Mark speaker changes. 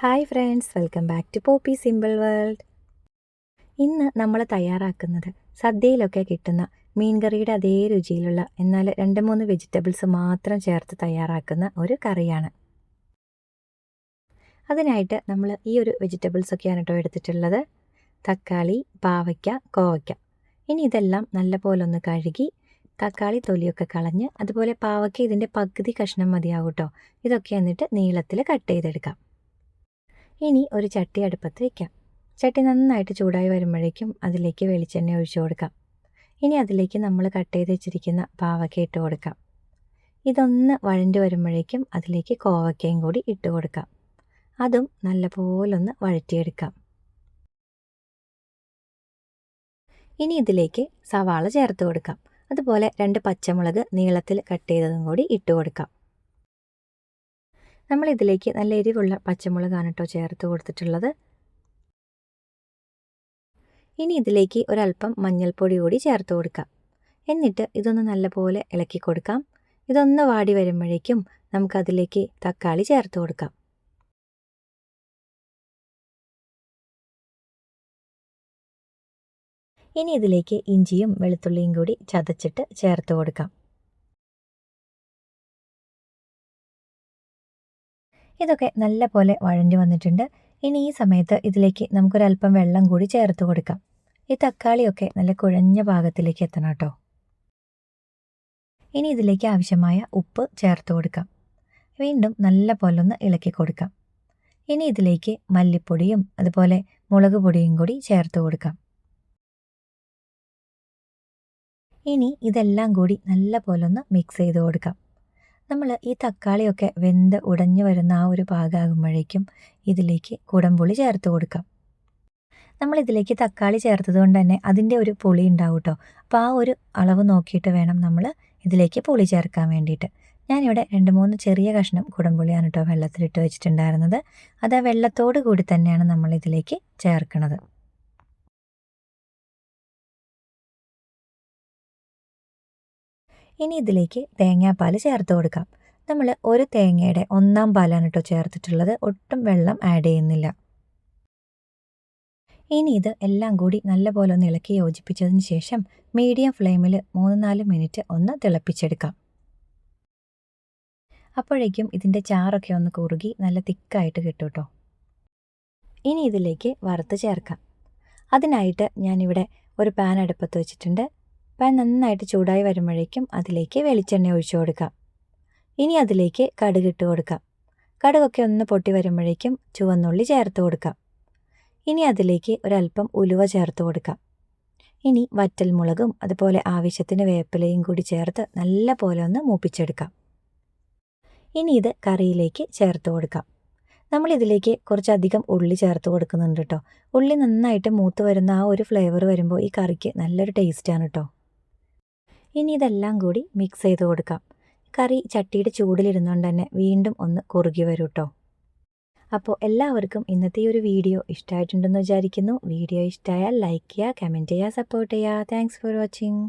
Speaker 1: Hi friends welcome back to Poppy simple world. ഇന്ന് നമ്മൾ തയ്യാറാക്കുന്നത് സദ്യയിലൊക്കെ കിട്ടുന്ന മീൻകറിയുടെ അതേ രുചിയിലുള്ള എന്നാൽ രണ്ട് മൂന്ന് വെജിറ്റബിൾസ് മാത്രം ചേർത്ത് തയ്യാറാക്കുന്ന ഒരു കറിയാണ്. അതിനായിട്ട് നമ്മൾ ഈ ഒരു വെജിറ്റബിൾസ് ഒക്കെയാണ് കേട്ടോ എടുത്തിട്ടുള്ളത്. തക്കാളി പാവയ്ക്ക കോവയ്ക്ക. ഇനി ഇതെല്ലാം നല്ലപോലെ ഒന്ന് കഴുകി തക്കാളി തൊലിയൊക്കെ കളഞ്ഞ് അതുപോലെ പാവയ്ക്ക ഇതിന്റെ പകുതി കഷ്ണം മതിയാവും കേട്ടോ. ഇതൊക്കെ എന്നിട്ട് നീളത്തിൽ കട്ട് ചെയ്തെടുക്കാം. ഇനി ഒരു ചട്ടി അടുപ്പത്ത് വയ്ക്കാം ചട്ടി നന്നായിട്ട് ചൂടായി വരുമ്പോഴേക്കും അതിലേക്ക് വെളിച്ചെണ്ണ ഒഴിച്ചു കൊടുക്കാം. ഇനി അതിലേക്ക് നമ്മൾ കട്ട് ചെയ്ത് വെച്ചിരിക്കുന്ന പാവയ്ക്ക ഇട്ട് കൊടുക്കാം. ഇതൊന്ന് വഴണ്ട് വരുമ്പോഴേക്കും അതിലേക്ക് കോവക്കയും കൂടി ഇട്ട് കൊടുക്കാം. അതും നല്ലപോലൊന്ന് വഴറ്റിയെടുക്കാം. ഇനി ഇതിലേക്ക് സവാള ചേർത്ത് കൊടുക്കാം. അതുപോലെ രണ്ട് പച്ചമുളക് നീളത്തിൽ കട്ട് ചെയ്തതും കൂടി ഇട്ട് കൊടുക്കാം. നമ്മൾ ഇതിലേക്ക് നല്ല എരിവുള്ള പച്ചമുളകാണ് കേട്ടോ ചേർത്ത് കൊടുത്തിട്ടുള്ളത്. ഇനി ഇതിലേക്ക് ഒരല്പം മഞ്ഞൾപ്പൊടി കൂടി ചേർത്ത് കൊടുക്കാം. എന്നിട്ട് ഇതൊന്ന് നല്ലപോലെ ഇളക്കി കൊടുക്കാം. ഇതൊന്ന് വാടി വരുമ്പോഴേക്കും നമുക്കതിലേക്ക് തക്കാളി ചേർത്ത് കൊടുക്കാം. ഇനി ഇതിലേക്ക് ഇഞ്ചിയും വെളുത്തുള്ളിയും കൂടി ചതച്ചിട്ട് ചേർത്ത് കൊടുക്കാം. ഇതൊക്കെ നല്ല പോലെ വഴഞ്ഞു വന്നിട്ടുണ്ട്. ഇനി ഈ സമയത്ത് ഇതിലേക്ക് നമുക്കൊരല്പം വെള്ളം കൂടി ചേർത്ത് കൊടുക്കാം. ഈ തക്കാളിയൊക്കെ നല്ല കുഴഞ്ഞ ഭാഗത്തിലേക്ക് എത്തണം കേട്ടോ. ഇനി ഇതിലേക്ക് ആവശ്യമായ ഉപ്പ് ചേർത്ത് കൊടുക്കാം. വീണ്ടും നല്ല പോലെ ഒന്ന് ഇളക്കി കൊടുക്കാം. ഇനി ഇതിലേക്ക് മല്ലിപ്പൊടിയും അതുപോലെ മുളക് പൊടിയും കൂടി ചേർത്ത് കൊടുക്കാം. ഇനി ഇതെല്ലാം കൂടി നല്ല പോലെ ഒന്ന് മിക്സ് ചെയ്ത് കൊടുക്കാം. നമ്മൾ ഈ തക്കാളിയൊക്കെ വെന്ത് ഉടഞ്ഞു വരുന്ന ആ ഒരു പാകമാകുമ്പോഴേക്കും ഇതിലേക്ക് കുടംപുളി ചേർത്ത് കൊടുക്കാം. നമ്മൾ ഇതിലേക്ക് തക്കാളി ചേർത്തത് കൊണ്ട് തന്നെ അതിന്റെ ഒരു പുളി ഉണ്ടാവും കേട്ടോ അപ്പോൾ ആ ഒരു അളവ് നോക്കിയിട്ട് വേണം നമ്മൾ ഇതിലേക്ക് പുളി ചേർക്കാൻ വേണ്ടിയിട്ട്. ഞാനിവിടെ രണ്ട് മൂന്ന് ചെറിയ കഷ്ണം കുടംപുളിയാണ് കേട്ടോ വെള്ളത്തിലിട്ട് വെച്ചിട്ടുണ്ടായിരുന്നത്. അത് ആ വെള്ളത്തോട് കൂടി തന്നെയാണ് നമ്മൾ ഇതിലേക്ക് ചേർക്കുന്നത് ഇനി ഇതിലേക്ക് തേങ്ങാപ്പാൽ ചേർത്ത് കൊടുക്കാം. നമ്മൾ ഒരു തേങ്ങയുടെ ഒന്നാം പാലാണ് കേട്ടോ ചേർത്തിട്ടുള്ളത്. ഒട്ടും വെള്ളം ആഡ് ചെയ്യുന്നില്ല. ഇനി ഇത് എല്ലാം കൂടി നല്ലപോലെ ഒന്ന് ഇളക്കി യോജിപ്പിച്ചതിന് ശേഷം മീഡിയം ഫ്ലെയിമിൽ മൂന്ന് നാല് മിനിറ്റ് ഒന്ന് തിളപ്പിച്ചെടുക്കാം. അപ്പോഴേക്കും ഇതിന്റെ ചാറൊക്കെ ഒന്ന് കുറുകി നല്ല തിക്കായിട്ട് കിട്ടും കേട്ടോ ഇനി ഇതിലേക്ക് വറുത്ത് ചേർക്കാം. അതിനായിട്ട് ഞാനിവിടെ ഒരു പാൻ അടുപ്പത്ത് വെച്ചിട്ടുണ്ട്. പാൻ നന്നായിട്ട് ചൂടായി വരുമ്പോഴേക്കും അതിലേക്ക് വെളിച്ചെണ്ണ ഒഴിച്ചു കൊടുക്കാം. ഇനി അതിലേക്ക് കടുക് ഇട്ട് കൊടുക്കാം. കടുകൊക്കെ ഒന്ന് പൊട്ടി വരുമ്പോഴേക്കും ചുവന്നുള്ളി ചേർത്ത് കൊടുക്കാം. ഇനി അതിലേക്ക് ഒരല്പം ഉലുവ ചേർത്ത് കൊടുക്കാം. ഇനി വറ്റൽമുളകും അതുപോലെ ആവശ്യത്തിന് വേപ്പിലയും കൂടി ചേർത്ത് നല്ല പോലെ ഒന്ന് മൂപ്പിച്ചെടുക്കാം. ഇനി ഇത് കറിയിലേക്ക് ചേർത്ത് കൊടുക്കാം. നമ്മളിതിലേക്ക് കുറച്ചധികം ഉള്ളി ചേർത്ത് കൊടുക്കുന്നുണ്ട് കേട്ടോ ഉള്ളി നന്നായിട്ട് മൂത്ത് വരുന്ന ആ ഒരു ഫ്ലേവർ വരുമ്പോൾ ഈ കറിക്ക് നല്ലൊരു ടേസ്റ്റാണ് കേട്ടോ ഇനി ഇതെല്ലാം കൂടി മിക്സ് ചെയ്ത് കൊടുക്കാം. കറി ചട്ടിയുടെ ചൂടിലിരുന്നുകൊണ്ട് തന്നെ വീണ്ടും ഒന്ന് കുറുകി വരും കേട്ടോ അപ്പോൾ എല്ലാവർക്കും ഇന്നത്തെ ഒരു വീഡിയോ ഇഷ്ടമായിട്ടുണ്ടെന്ന് വിചാരിക്കുന്നു. വീഡിയോ ഇഷ്ടമായാൽ ലൈക്ക് ചെയ്യുക കമന്റ് ചെയ്യുക സപ്പോർട്ട് ചെയ്യുക. Thanks for watching